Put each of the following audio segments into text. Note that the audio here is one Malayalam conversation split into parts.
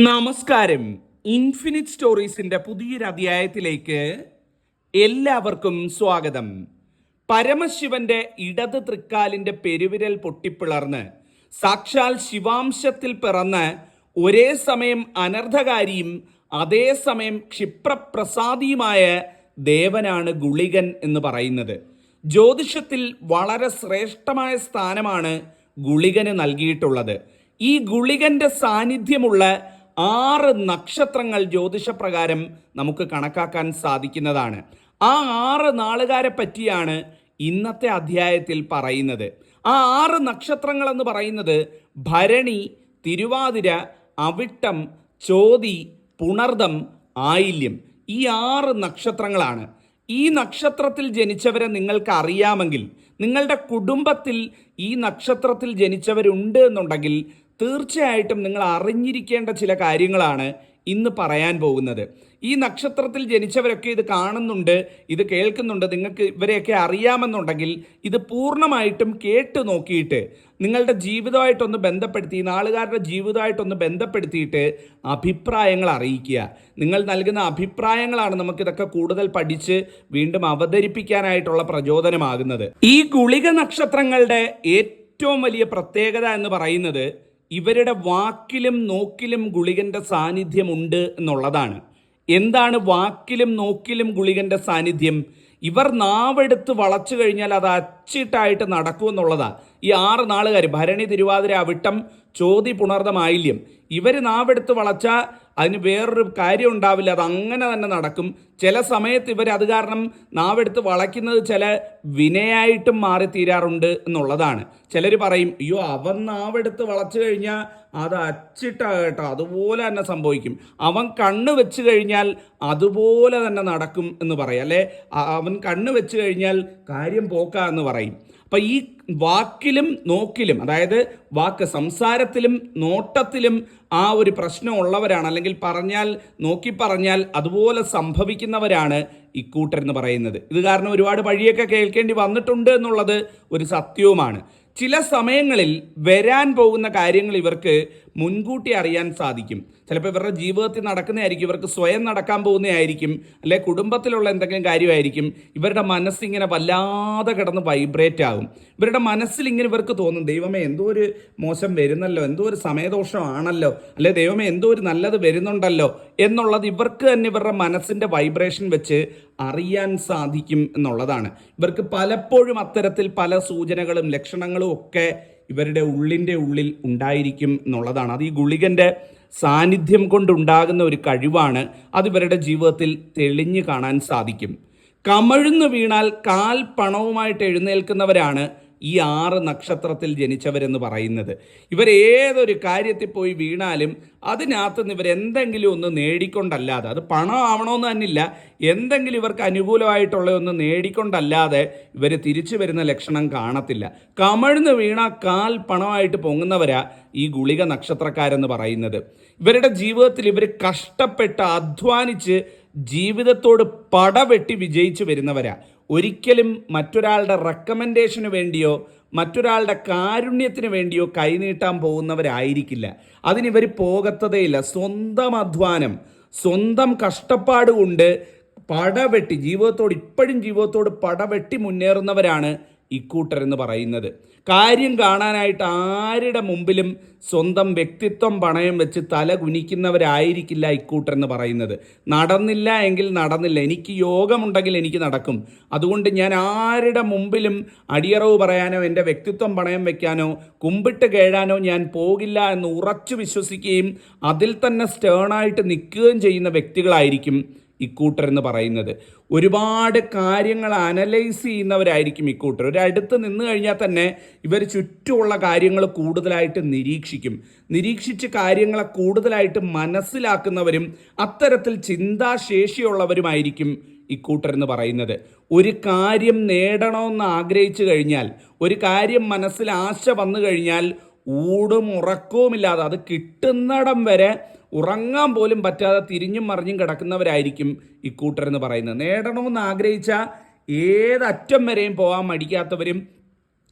നമസ്കാരം. ഇൻഫിനിറ്റ് സ്റ്റോറീസിന്റെ പുതിയൊരു അധ്യായത്തിലേക്ക് എല്ലാവർക്കും സ്വാഗതം. പരമശിവന്റെ ഇടത് തൃക്കാലിന്റെ പെരുവിരൽ പൊട്ടിപ്പിളർന്ന് സാക്ഷാൽ ശിവാംശത്തിൽ പിറന്ന് ഒരേ സമയം അനർഥകാരിയും അതേസമയം ക്ഷിപ്രപ്രസാദിയുമായ ദേവനാണ് ഗുളികൻ എന്ന് പറയുന്നത്. ജ്യോതിഷത്തിൽ വളരെ ശ്രേഷ്ഠമായ സ്ഥാനമാണ് ഗുളികന് നൽകിയിട്ടുള്ളത്. ഈ ഗുളികന്റെ സാന്നിധ്യമുള്ള ആറ് നക്ഷത്രങ്ങൾ ജ്യോതിഷപ്രകാരം നമുക്ക് കണക്കാക്കാൻ സാധിക്കുന്നതാണ്. ആ ആറ് നാളുകാരെ പറ്റിയാണ് ഇന്നത്തെ അധ്യായത്തിൽ പറയുന്നത്. ആ ആറ് നക്ഷത്രങ്ങൾ എന്ന് പറയുന്നത് ഭരണി തിരുവാതിര അവിട്ടം ചോതി പുണർദം ആയില്യം. ഈ ആറ് നക്ഷത്രങ്ങളാണ്. ഈ നക്ഷത്രത്തിൽ ജനിച്ചവരെ നിങ്ങൾക്ക് അറിയാമെങ്കിൽ നിങ്ങളുടെ കുടുംബത്തിൽ ഈ നക്ഷത്രത്തിൽ ജനിച്ചവരുണ്ട് എന്നുണ്ടെങ്കിൽ തീർച്ചയായിട്ടും നിങ്ങൾ അറിഞ്ഞിരിക്കേണ്ട ചില കാര്യങ്ങളാണ് ഇന്ന് പറയാൻ പോകുന്നത്. ഈ നക്ഷത്രത്തിൽ ജനിച്ചവരൊക്കെ ഇത് കാണുന്നുണ്ട് ഇത് കേൾക്കുന്നുണ്ട് നിങ്ങൾക്ക് ഇവരെയൊക്കെ അറിയാമെന്നുണ്ടെങ്കിൽ ഇത് പൂർണമായിട്ടും കേട്ട് നോക്കിയിട്ട് നിങ്ങളുടെ ജീവിതമായിട്ടൊന്ന് ബന്ധപ്പെടുത്തി നാളുകാരുടെ ജീവിതമായിട്ടൊന്ന് ബന്ധപ്പെടുത്തിയിട്ട് അഭിപ്രായങ്ങൾ അറിയിക്കുക. നിങ്ങൾ നൽകുന്ന അഭിപ്രായങ്ങളാണ് നമുക്കിതൊക്കെ കൂടുതൽ പഠിച്ച് വീണ്ടും അവതരിപ്പിക്കാനായിട്ടുള്ള പ്രചോദനമാകുന്നത്. ഈ ഗുളിക നക്ഷത്രങ്ങളുടെ ഏറ്റവും വലിയ പ്രത്യേകത എന്ന് പറയുന്നത് ഇവരുടെ വാക്കിലും നോക്കിലും ഗുളികന്റെ സാന്നിധ്യമുണ്ട് എന്നുള്ളതാണ്. എന്താണ് വാക്കിലും നോക്കിലും ഗുളികന്റെ സാന്നിധ്യം? ഇവർ നാവെടുത്ത് വളച്ചു കഴിഞ്ഞാൽ അത് അച്ചിട്ടായിട്ട് നടക്കുമെന്നുള്ളതാ ഈ ആറ് നാളുകാർ ഭരണി തിരുവാതിര അവിട്ടം ചോതി പുണർദമായില്യം ഇവർ നാവെടുത്ത് വളച്ചാൽ അതിന് വേറൊരു കാര്യം ഉണ്ടാവില്ല. അത് അങ്ങനെ തന്നെ നടക്കും. ചില സമയത്ത് ഇവർ അത് കാരണം നാവെടുത്ത് വളയ്ക്കുന്നത് ചില വിനയായിട്ടും മാറി തീരാറുണ്ട് എന്നുള്ളതാണ്. ചിലർ പറയും അയ്യോ അവൻ നാവെടുത്ത് വളച്ചു കഴിഞ്ഞാൽ അത് അച്ചിട്ടാ കേട്ടോ. അതുപോലെ തന്നെ സംഭവിക്കും. അവൻ കണ്ണ് വെച്ച് കഴിഞ്ഞാൽ അതുപോലെ തന്നെ നടക്കും എന്ന് പറയും. അല്ലെ? അവൻ കണ്ണ് വെച്ച് കഴിഞ്ഞാൽ കാര്യം പോക്ക എന്ന് പറയും. അപ്പൊ ഈ വാക്കിലും നോക്കിലും അതായത് വാക്ക് സംസാരത്തിലും നോട്ടത്തിലും ആ ഒരു പ്രശ്നം ഉള്ളവരാണ് അല്ലെങ്കിൽ പറഞ്ഞാൽ നോക്കി പറഞ്ഞാൽ അതുപോലെ സംഭവിക്കുന്നവരാണ് ഇക്കൂട്ടർ എന്ന് പറയുന്നത്. ഇത് കാരണം ഒരുപാട് വഴിയൊക്കെ കേൾക്കേണ്ടി വന്നിട്ടുണ്ട് എന്നുള്ളത് ഒരു സത്യവുമാണ്. ചില സമയങ്ങളിൽ വരാൻ പോകുന്ന കാര്യങ്ങൾ ഇവർക്ക് മുൻകൂട്ടി അറിയാൻ സാധിക്കും. ചിലപ്പോൾ ഇവരുടെ ജീവിതത്തിൽ നടക്കുന്നതായിരിക്കും ഇവർക്ക് സ്വയം നടക്കാൻ പോകുന്നതായിരിക്കും അല്ലെ കുടുംബത്തിലുള്ള എന്തെങ്കിലും കാര്യമായിരിക്കും ഇവരുടെ മനസ്സിങ്ങനെ വല്ലാതെ കിടന്ന് വൈബ്രേറ്റ് ആകും. ഇവരുടെ മനസ്സിൽ ഇങ്ങനെ ഇവർക്ക് തോന്നും ദൈവമേ എന്തോ ഒരു മോശം വരുന്നല്ലോ എന്തോ ഒരു സമയദോഷമാണല്ലോ അല്ലെ ദൈവമേ എന്തോ ഒരു നല്ലത് വരുന്നുണ്ടല്ലോ എന്നുള്ളത് ഇവർക്ക് തന്നെ ഇവരുടെ മനസ്സിന്റെ വൈബ്രേഷൻ വെച്ച് അറിയാൻ സാധിക്കും എന്നുള്ളതാണ്. ഇവർക്ക് പലപ്പോഴും അത്തരത്തിൽ പല സൂചനകളും ലക്ഷണങ്ങളും ഒക്കെ ഇവരുടെ ഉള്ളിന്റെ ഉള്ളിൽ ഉണ്ടായിരിക്കും എന്നുള്ളതാണ്. അത് ഈ ഗുളികന്റെ സാന്നിധ്യം കൊണ്ടുണ്ടാകുന്ന ഒരു കഴിവാണ് അത് ഇവരുടെ ജീവിതത്തിൽ തെളിഞ്ഞു കാണാൻ സാധിക്കും. കമഴ്ന്നു വീണാൽ കാൽ പണവുമായിട്ട് എഴുന്നേൽക്കുന്നവരാണ് ഈ ആറ് നക്ഷത്രത്തിൽ ജനിച്ചവരെന്ന് പറയുന്നത്. ഇവർ ഏതൊരു കാര്യത്തിൽ പോയി വീണാലും അതിനകത്ത് നിന്ന് ഇവരെന്തെങ്കിലും ഒന്ന് നേടിക്കൊണ്ടല്ലാതെ അത് പണമാവണമെന്ന് തന്നില്ല എന്തെങ്കിലും ഇവർക്ക് അനുകൂലമായിട്ടുള്ള ഒന്ന് നേടിക്കൊണ്ടല്ലാതെ ഇവർ തിരിച്ചു വരുന്ന ലക്ഷണം കാണത്തില്ല. കമഴ്ന്ന് വീണ കാൽ പണമായിട്ട് പൊങ്ങുന്നവരാ ഈ ഗുളിക നക്ഷത്രക്കാരെന്ന് പറയുന്നത്. ഇവരുടെ ജീവിതത്തിൽ ഇവർ കഷ്ടപ്പെട്ട് അധ്വാനിച്ച് ജീവിതത്തോട് പടവെട്ടി വിജയിച്ചു വരുന്നവരാ. ഒരിക്കലും മറ്റൊരാളുടെ റെക്കമെൻഡേഷന് വേണ്ടിയോ മറ്റൊരാളുടെ കാരുണ്യത്തിന് വേണ്ടിയോ കൈനീട്ടാൻ പോകുന്നവരായിരിക്കില്ല. അതിനിവർ പോകത്തതേയില്ല. സ്വന്തം അധ്വാനം സ്വന്തം കഷ്ടപ്പാട് കൊണ്ട് പടവെട്ടി ജീവിതത്തോട് ഇപ്പോഴും ജീവിതത്തോട് പടവെട്ടി മുന്നേറുന്നവരാണ് ഇക്കൂട്ടർ എന്ന് പറയുന്നത്. കാര്യം കാണാനായിട്ട് ആരുടെ മുമ്പിലും സ്വന്തം വ്യക്തിത്വം പണയം വെച്ച് തല കുനിക്കുന്നവരായിരിക്കില്ല ഇക്കൂട്ടർ എന്ന് പറയുന്നത്. നടന്നില്ല എങ്കിൽ നടന്നില്ല. എനിക്ക് യോഗമുണ്ടെങ്കിൽ എനിക്ക് നടക്കും. അതുകൊണ്ട് ഞാൻ ആരുടെ മുമ്പിലും അടിയറവ് പറയാനോ എന്റെ വ്യക്തിത്വം പണയം വെക്കാനോ കുമ്പിട്ട് കേഴാനോ ഞാൻ പോകില്ല എന്ന് ഉറച്ചു വിശ്വസിക്കുകയും അതിൽ തന്നെ സ്റ്റേണായിട്ട് നിൽക്കുകയും ചെയ്യുന്ന വ്യക്തികളായിരിക്കും ഇക്കൂട്ടർ എന്ന് പറയുന്നത്. ഒരുപാട് കാര്യങ്ങൾ അനലൈസ് ചെയ്യുന്നവരായിരിക്കും ഇക്കൂട്ടർ. ഒരു അടുത്ത് നിന്ന് കഴിഞ്ഞാൽ തന്നെ ഇവർ ചുറ്റുമുള്ള കാര്യങ്ങൾ കൂടുതലായിട്ട് നിരീക്ഷിക്കും. നിരീക്ഷിച്ച് കാര്യങ്ങളെ കൂടുതലായിട്ട് മനസ്സിലാക്കുന്നവരും അത്തരത്തിൽ ചിന്താശേഷിയുള്ളവരുമായിരിക്കും ഇക്കൂട്ടർ എന്ന് പറയുന്നത്. ഒരു കാര്യം നേടണമെന്ന് ആഗ്രഹിച്ചു കഴിഞ്ഞാൽ ഒരു കാര്യം മനസ്സിൽ ആശ വന്നു കഴിഞ്ഞാൽ ഊടും ഉറക്കവുമില്ലാതെ അത് കിട്ടുന്നിടം വരെ ഉറങ്ങാൻ പോലും പറ്റാതെ തിരിഞ്ഞും മറിഞ്ഞും കിടക്കുന്നവരായിരിക്കും ഇക്കൂട്ടർ എന്ന് പറയുന്നത്. നേടണമെന്ന് ആഗ്രഹിച്ച ഏതറ്റം വരെയും പോകാൻ മടിക്കാത്തവരും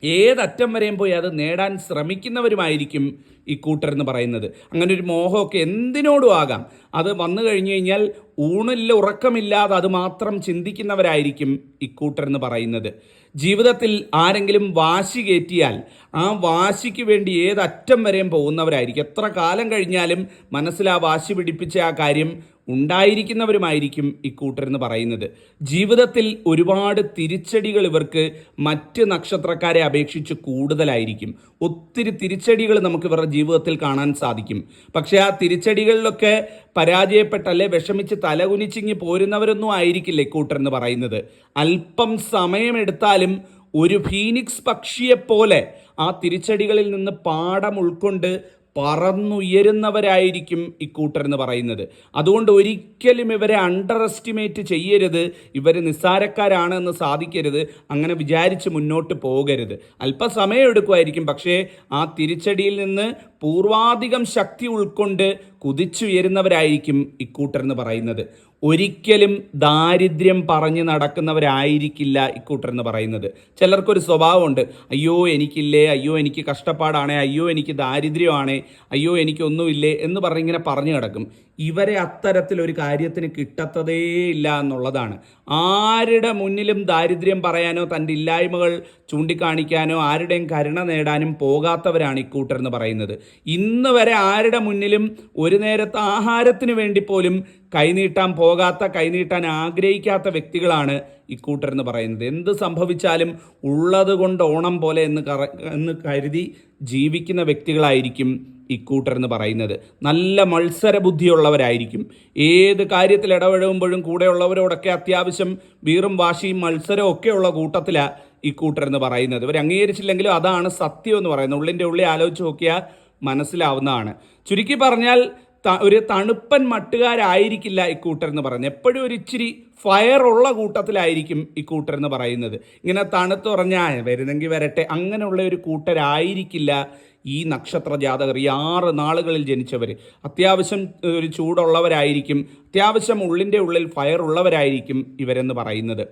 ഏതറ്റം വരെയും പോയി അത് നേടാൻ ശ്രമിക്കുന്നവരുമായിരിക്കും ഈ കൂട്ടരെന്ന് പറയുന്നത്. അങ്ങനെ ഒരു മോഹമൊക്കെ എന്തിനോടും ആകാം. അത് വന്നു കഴിഞ്ഞു കഴിഞ്ഞാൽ ഊണില്ല ഉറക്കമില്ലാതെ അത് മാത്രം ചിന്തിക്കുന്നവരായിരിക്കും ഇക്കൂട്ടരെന്ന് പറയുന്നത്. ജീവിതത്തിൽ ആരെങ്കിലും വാശി കയറ്റിയാൽ ആ വാശിക്ക് വേണ്ടി ഏതറ്റം വരെയും പോകുന്നവരായിരിക്കും. എത്ര കാലം കഴിഞ്ഞാലും മനസ്സിൽ ആ വാശി പിടിപ്പിച്ച ആ കാര്യം ഉണ്ടായിരിക്കുന്നവരുമായിരിക്കും ഇക്കൂട്ടരെന്ന് പറയുന്നത്. ജീവിതത്തിൽ ഒരുപാട് തിരിച്ചടികൾ ഇവർക്ക് മറ്റ് നക്ഷത്രക്കാരെ അപേക്ഷിച്ച് കൂടുതലായിരിക്കും. ഒത്തിരി തിരിച്ചടികൾ നമുക്ക് ഇവരുടെ ജീവിതത്തിൽ കാണാൻ സാധിക്കും. പക്ഷേ ആ തിരിച്ചടികളിലൊക്കെ പരാജയപ്പെട്ടല്ലേ വിഷമിച്ച് തലകുനിച്ചിങ്ങി പോരുന്നവരൊന്നും ആയിരിക്കില്ല ഇക്കൂട്ടരെന്ന് പറയുന്നത്. അല്പം സമയമെടുത്താലും ഒരു ഫീനിക്സ് പക്ഷിയെപ്പോലെ ആ തിരിച്ചടികളിൽ നിന്ന് പാഠം ഉൾക്കൊണ്ട് പറന്നുയരുന്നവരായിരിക്കും ഇക്കൂട്ടർ എന്ന് പറയുന്നത്. അതുകൊണ്ട് ഒരിക്കലും ഇവരെ അണ്ടർ എസ്റ്റിമേറ്റ് ചെയ്യരുത്. ഇവർ നിസ്സാരക്കാരാണ് എന്ന് സാധിക്കരുത്. അങ്ങനെ വിചാരിച്ച് മുന്നോട്ട് പോകരുത്. അല്പസമയം എടുക്കുമായിരിക്കും. പക്ഷേ ആ തിരിച്ചടിയിൽ നിന്ന് പൂർവാധികം ശക്തി ഉൾക്കൊണ്ട് കുതിച്ചുയരുന്നവരായിരിക്കും ഇക്കൂട്ടർ എന്ന് പറയുന്നത്. ഒരിക്കലും ദാരിദ്ര്യം പറഞ്ഞ് നടക്കുന്നവരായിരിക്കില്ല ഇക്കൂട്ടർ എന്ന് പറയുന്നത്. ചിലർക്കൊരു സ്വഭാവമുണ്ട്. അയ്യോ എനിക്കില്ലേ അയ്യോ എനിക്ക് കഷ്ടപ്പാടാണേ അയ്യോ എനിക്ക് ദാരിദ്ര്യമാണേ അയ്യോ എനിക്കൊന്നുമില്ലേ എന്ന് പറഞ്ഞിങ്ങനെ പറഞ്ഞു കിടക്കും ഇവരെ അത്തരത്തിൽ ഒരു കാര്യത്തിന് കിട്ടത്തതേ ഇല്ല എന്നുള്ളതാണ്. ആരുടെ മുന്നിലും ദാരിദ്ര്യം പറയാനോ തന്റെ ഇല്ലായ്മകൾ ചൂണ്ടിക്കാണിക്കാനോ ആരുടെയും കരുണ നേടാനും പോകാത്തവരാണ് ഇക്കൂട്ടർ എന്ന് പറയുന്നത്. ഇന്ന് വരെ ആരുടെ മുന്നിലും ഒരു നേരത്തെ ആഹാരത്തിന് വേണ്ടി പോലും കൈനീട്ടാൻ പോകാത്ത കൈനീട്ടാൻ ആഗ്രഹിക്കാത്ത വ്യക്തികളാണ് ഇക്കൂട്ടർ എന്ന് പറയുന്നത്. എന്ത് സംഭവിച്ചാലും ഉള്ളത് കൊണ്ട് ഓണം പോലെ എന്ന് കറ എന്ന് കരുതി ജീവിക്കുന്ന വ്യക്തികളായിരിക്കും ഇക്കൂട്ടർ എന്ന് പറയുന്നത്. നല്ല മത്സര ബുദ്ധിയുള്ളവരായിരിക്കും ഏത് കാര്യത്തിൽ ഇടപഴകുമ്പോഴും കൂടെയുള്ളവരോടൊക്കെ അത്യാവശ്യം വീറും വാശിയും മത്സരവും ഒക്കെയുള്ള കൂട്ടത്തിലാണ് ഇക്കൂട്ടർ എന്ന് പറയുന്നത്. ഇവർ അംഗീകരിച്ചില്ലെങ്കിലും അതാണ് സത്യം എന്ന് പറയുന്നത്. ഉള്ളിന്റെ ഉള്ളിൽ ആലോചിച്ച് നോക്കിയാൽ മനസ്സിലാവുന്നതാണ്. ചുരുക്കി പറഞ്ഞാൽ ഒരു തണുപ്പൻ മട്ടുകാരായിരിക്കില്ല ഇക്കൂട്ടർ എന്ന് പറയുന്നത്. എപ്പോഴും ഒരു ഇച്ചിരി ഫയർ ഉള്ള കൂട്ടത്തിലായിരിക്കും ഇക്കൂട്ടർ എന്ന് പറയുന്നത്. ഇങ്ങനെ തണുത്തുറഞ്ഞാൽ വരുന്നെങ്കിൽ വരട്ടെ അങ്ങനെയുള്ള ഒരു കൂട്ടരായിരിക്കില്ല ഈ നക്ഷത്ര ജാതകർ ഈ ആറ് നാളുകളിൽ ജനിച്ചവർ അത്യാവശ്യം ഒരു ചൂടുള്ളവരായിരിക്കും അത്യാവശ്യം ഉള്ളിന്റെ ഉള്ളിൽ ഫയർ ഉള്ളവരായിരിക്കും ഇവരെന്ന് പറയുന്നത്.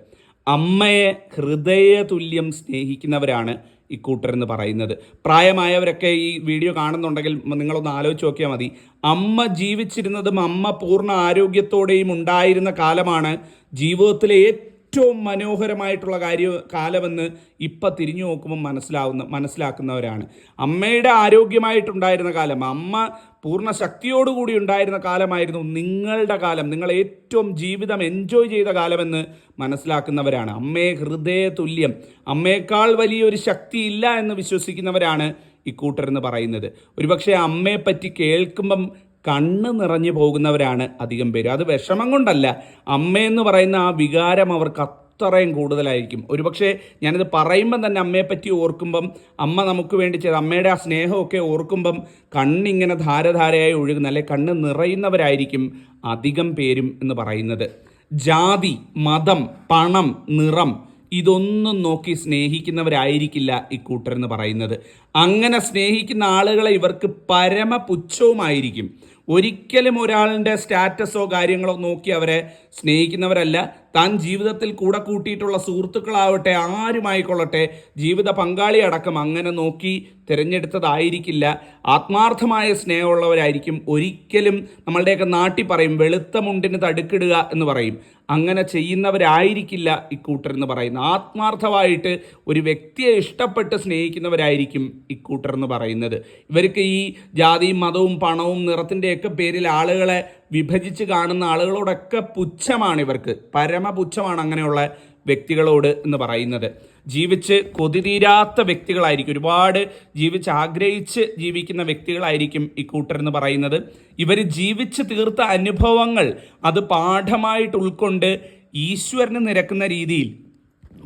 അമ്മയെ ഹൃദയ തുല്യം സ്നേഹിക്കുന്നവരാണ് ഇക്കൂട്ടർ എന്ന് പറയുന്നത്. പ്രായമായവരൊക്കെ ഈ വീഡിയോ കാണുന്നുണ്ടെങ്കിൽ നിങ്ങളൊന്ന് ആലോചിച്ച് നോക്കിയാൽ മതി. അമ്മ ജീവിച്ചിരുന്നതും അമ്മ പൂർണ ആരോഗ്യത്തോടെയും ഉണ്ടായിരുന്ന കാലമാണ് ജീവിതത്തിലെ ഏറ്റവും മനോഹരമായിട്ടുള്ള കാര്യ കാലമെന്ന് ഇപ്പം തിരിഞ്ഞു നോക്കുമ്പോൾ മനസ്സിലാവുന്ന മനസ്സിലാക്കുന്നവരാണ്. അമ്മയുടെ ആരോഗ്യമായിട്ടുണ്ടായിരുന്ന കാലം അമ്മ പൂർണ ശക്തിയോടുകൂടി ഉണ്ടായിരുന്ന കാലമായിരുന്നു നിങ്ങളുടെ കാലം. നിങ്ങൾ ഏറ്റവും ജീവിതം എൻജോയ് ചെയ്ത കാലമെന്ന് മനസ്സിലാക്കുന്നവരാണ്. അമ്മയെ ഹൃദയ തുല്യം. അമ്മയേക്കാൾ വലിയൊരു ശക്തി ഇല്ല എന്ന് വിശ്വസിക്കുന്നവരാണ് ഇക്കൂട്ടർ എന്ന് പറയുന്നത്. ഒരുപക്ഷെ അമ്മയെപ്പറ്റി കേൾക്കുമ്പം കണ്ണ് നിറഞ്ഞു പോകുന്നവരാണ് അധികം പേര്. അത് വിഷമം കൊണ്ടല്ല. അമ്മയെന്ന് പറയുന്ന ആ വികാരം അവർക്ക് അത്രയും കൂടുതലായിരിക്കും. ഒരുപക്ഷെ ഞാനിത് പറയുമ്പം തന്നെ അമ്മയെപ്പറ്റി ഓർക്കുമ്പം അമ്മ നമുക്ക് വേണ്ടി ചെയ്ത അമ്മയുടെ ആ സ്നേഹമൊക്കെ ഓർക്കുമ്പം കണ്ണിങ്ങനെ ധാരധാരയായി ഒഴുകുന്ന അല്ലെ കണ്ണ് നിറയുന്നവരായിരിക്കും അധികം പേരും എന്ന് പറയുന്നത്. ജാതി മതം പണം നിറം ഇതൊന്നും നോക്കി സ്നേഹിക്കുന്നവരായിരിക്കില്ല ഇക്കൂട്ടർ എന്ന് പറയുന്നത്. അങ്ങനെ സ്നേഹിക്കുന്ന ആളുകളെ ഇവർക്ക് പരമപുച്ഛവുമായിരിക്കും. ഒരിക്കലും ഒരാളിന്റെ സ്റ്റാറ്റസോ കാര്യങ്ങളോ നോക്കി അവരെ സ്നേഹിക്കുന്നവരല്ല. താൻ ജീവിതത്തിൽ കൂടെ കൂട്ടിയിട്ടുള്ള സുഹൃത്തുക്കളാവട്ടെ ആരുമായിക്കൊള്ളട്ടെ ജീവിത പങ്കാളി അടക്കം അങ്ങനെ നോക്കി തിരഞ്ഞെടുത്തതായിരിക്കില്ല. ആത്മാർത്ഥമായ സ്നേഹമുള്ളവരായിരിക്കും ഒരിക്കലും നമ്മളുടെയൊക്കെ നാട്ടിൽ പറയും വെളുത്ത മുണ്ടിന് തടുക്കിടുക എന്ന് പറയും. അങ്ങനെ ചെയ്യുന്നവരായിരിക്കില്ല ഇക്കൂട്ടർ എന്ന് പറയുന്നത്. ആത്മാർത്ഥമായിട്ട് ഒരു വ്യക്തിയെ ഇഷ്ടപ്പെട്ട് സ്നേഹിക്കുന്നവരായിരിക്കും ഇക്കൂട്ടർ എന്ന് പറയുന്നത്. ഇവർക്ക് ഈ ജാതിയും മതവും പണവും നിറത്തിന്റെയൊക്കെ പേരിൽ ആളുകളെ വിഭജിച്ച് കാണുന്ന ആളുകളോടൊക്കെ പുച്ഛമാണ് ഇവർക്ക്. പരമപുച്ഛമാണ് അങ്ങനെയുള്ള വ്യക്തികളോട് എന്ന് പറയുന്നത്. ജീവിച്ച് കൊതിതീരാത്ത വ്യക്തികളായിരിക്കും. ഒരുപാട് ജീവിച്ച് ആഗ്രഹിച്ച് ജീവിക്കുന്ന വ്യക്തികളായിരിക്കും ഇക്കൂട്ടർ എന്ന് പറയുന്നത്. ഇവർ ജീവിച്ച് തീർത്ത അനുഭവങ്ങൾ അത് പാഠമായിട്ട് ഉൾക്കൊണ്ട് ഈശ്വരന് നിരക്കുന്ന രീതിയിൽ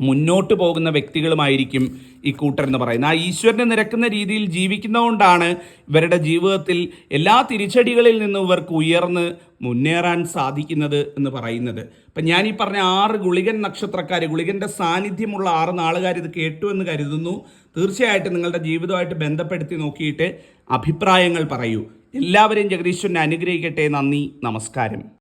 മുന്നോട്ട് പോകുന്ന വ്യക്തികളുമായിരിക്കും ഈ കൂട്ടർ എന്ന് പറയുന്നത്. ആ ഈശ്വരനെ നിരക്കുന്ന രീതിയിൽ ജീവിക്കുന്നതുകൊണ്ടാണ് ഇവരുടെ ജീവിതത്തിൽ എല്ലാ തിരിച്ചടികളിൽ നിന്നും ഇവർക്ക് ഉയർന്ന് മുന്നേറാൻ സാധിക്കുന്നത് എന്ന് പറയുന്നത്. അപ്പം ഞാൻ ഈ പറഞ്ഞ ആറ് ഗുളികൻ നക്ഷത്രക്കാർ ഗുളികന്റെ സാന്നിധ്യമുള്ള ആറ് നാളുകാർ ഇത് കേട്ടു എന്ന് കരുതുന്നു. തീർച്ചയായിട്ടും നിങ്ങളുടെ ജീവിതമായിട്ട് ബന്ധപ്പെടുത്തി നോക്കിയിട്ട് അഭിപ്രായങ്ങൾ പറയൂ. എല്ലാവരെയും ജഗദീശ്വരനെ അനുഗ്രഹിക്കട്ടെ. നന്ദി. നമസ്കാരം.